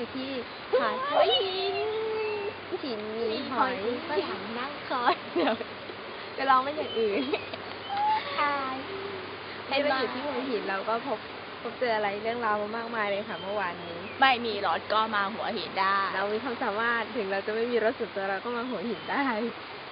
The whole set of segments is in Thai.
อยู่ที่หาดหินมีหอยก็ถังนั่งคอยเดี๋ยวจะลองเป็อย่างอื่นให้ไปอยู่ที่หัวหินเราก็พบพบเจออะไรเรื่องราวมากมายเลยค่ะเมื่อวานนี้ ไม่มีรถก็มาหัวหินได้ เรามีความสามารถถึงเราจะไม่มีรถสุดนตัวเราก็มาหัวหินได้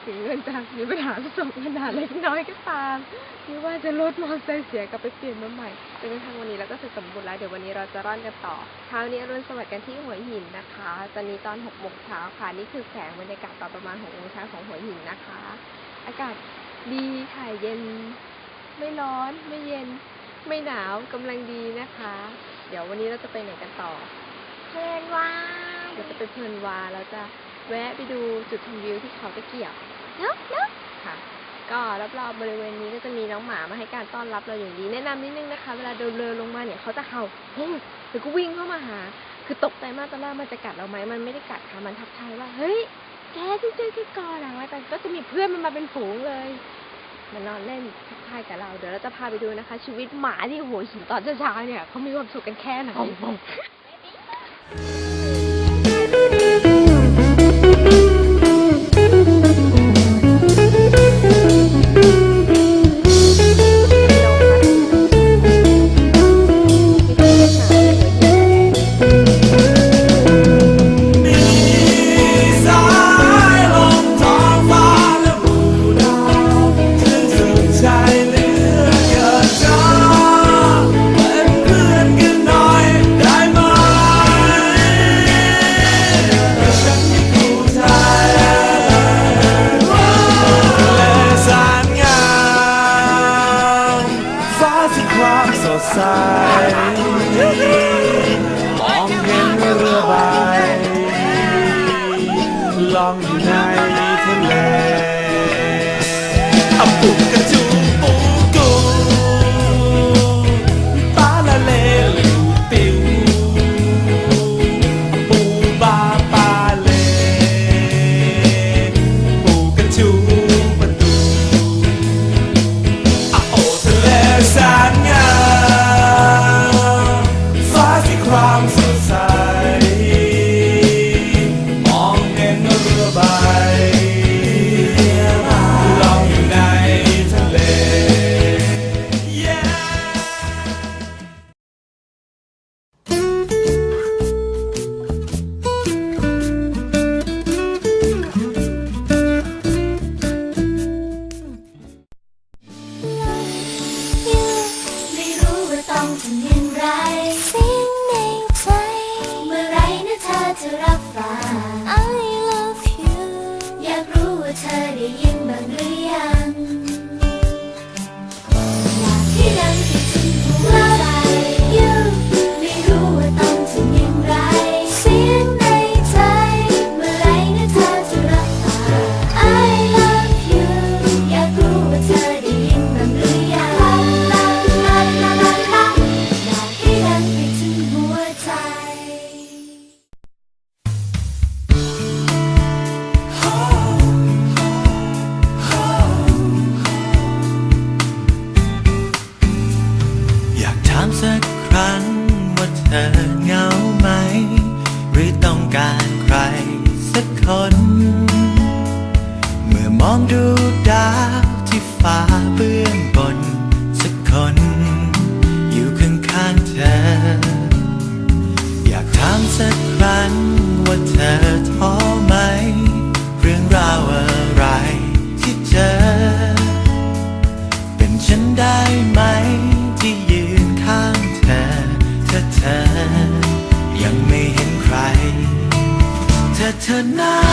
ถึงเงินจะมีปัญหาประสบปัญหาเล็กน้อยก็ตามไม่ว่าจะรถมอเตอร์ไซค์เสียกลับไปเปลี่ยนมาใหม่จนกระทั่งวันนี้เราก็เสร็จสมบูรณ์แล้วเดี๋ยววันนี้เราจะร่อนกันต่อเช้านี้อรุณสวัสดิ์กันที่หัวหินนะคะ ตอนนี้ตอนหกโมงเช้าค่ะนี่คือแสงบรรยากาศตอนประมาณหกโมงเช้าของหัวหินนะคะ อากาศดีค่ะเย็น ไม่ร้อนไม่เย็น ไม่หนาวกำลังดีนะคะ เดี๋ยววันนี้เราจะไปไหนกันต่อเพลินว่าเราจะไปเพลินวาเราจะ แวะไปดูจุดชมวิวที่เขาตะเกียบเนาะเนาะค่ะ ก็รอบๆบริเวณนี้ก็จะมีน้องหมามาให้การต้อนรับเราอย่างดี แนะนำนิดนึงนะคะ เวลาเดินเรือลงมาเนี่ยเขาจะเห่าเฮ้ยหรือก็วิ่งเข้ามาหา คือตกใจมากตอนแรกมันจะกัดเราไหมมันไม่ได้กัดค่ะ มันทักทายว่า เฮ้ย แกที่เจอที่กอหลังไว้แต่ก็จะมีเพื่อนมันมาเป็นฝูงเลยมานอนเล่นทักทายกับเรา เดี๋ยวเราจะพาไปดูนะคะ ชีวิตหมาที่หัวหินตอนเช้าๆเนี่ยเขามีความสุขกันแค่ไหน ค มองดูดาวที่ฟ้าเบื้องบน ถ้า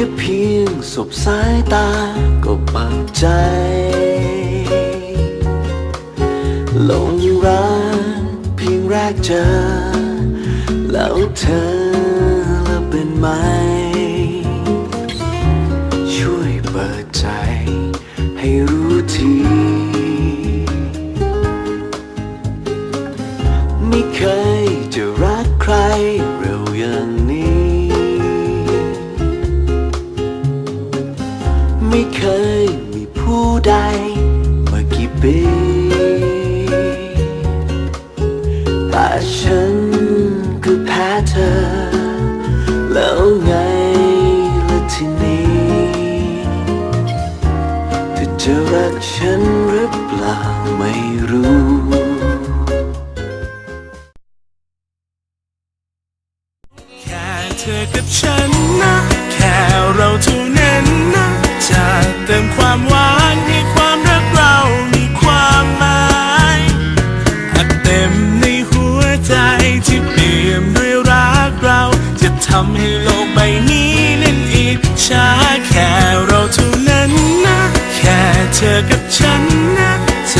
ค่เพียงสบสายตาก็ปากใจลงรักเพียงแรกเจอ แล้วเธอแล้วเป็นไหม ฉันก็แพ้เธอ แล้วไงละที่นี้เธอจะรักฉันหรือเปล่าไม่รู้ธอกับฉันนะ แค่เราเท่านั้นนะจะเติมความหวา เราเท่านั้นนะ แค่เธอกับฉันนะใจ